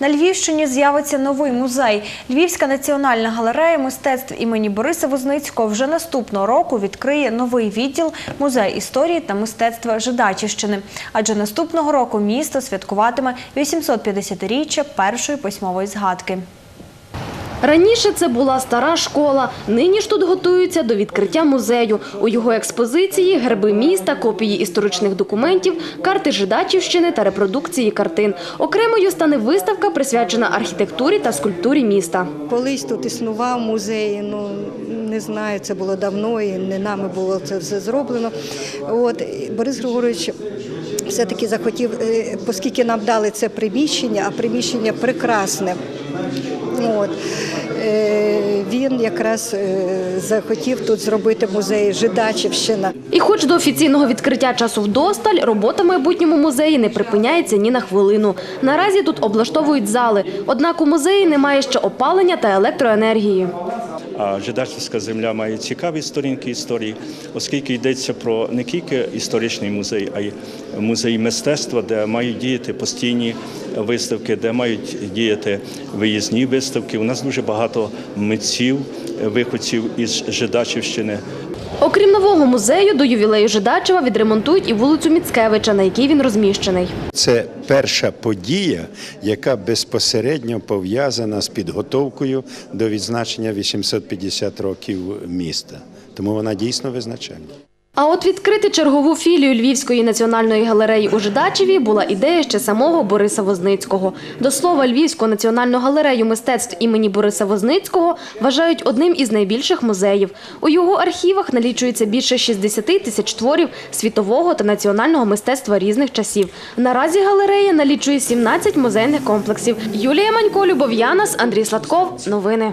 На Львівщині з'явиться новий музей. Львівська національна галерея мистецтв імені Бориса Возницького вже наступного року відкриє новий відділ музей історії та мистецтва Жидачівщини. Адже наступного року місто святкуватиме 850-річчя першої письмової згадки. Раніше це була стара школа. Нині ж тут готуються до відкриття музею. У його експозиції герби міста, копії історичних документів, карти Жидачівщини та репродукції картин. Окремою стане виставка, присвячена архітектурі та скульптурі міста. Колись тут існував музей, ну не знаю, це було давно і не нами було це все зроблено. От Борис Григорович все-таки захотів, е, оскільки нам дали це приміщення, а приміщення прекрасне. От, е, він якраз е, захотів тут зробити музей Жидачівщина. І хоч до офіційного відкриття часу вдосталь, робота в майбутньому музеї не припиняється ні на хвилину. Наразі тут облаштовують зали. Однак у музеї немає ще опалення та електроенергії. А Жидачівська земля має цікаві сторінки історії, оскільки йдеться про не тільки історичний музей, а й музей мистецтва, де мають діяти постійні виставки, де мають діяти виїзні виставки. У нас дуже багато митців, виходців із Жидачівщини. Окрім нового музею, до ювілею Жидачева відремонтують і вулицю Міцкевича, на якій він розміщений. Це перша подія, яка безпосередньо пов'язана з підготовкою до відзначення 850 років міста. Тому вона дійсно визначальна. А от відкрити чергову філію Львівської національної галереї у Жидачеві була ідея ще самого Бориса Возницького. До слова, Львівську національну галерею мистецтв імені Бориса Возницького вважають одним із найбільших музеїв. У його архівах налічується більше 60 тисяч творів світового та національного мистецтва різних часів. Наразі галерея налічує 17 музейних комплексів. Юлія Манько, Любов Янас, Андрій Сладков. Новини.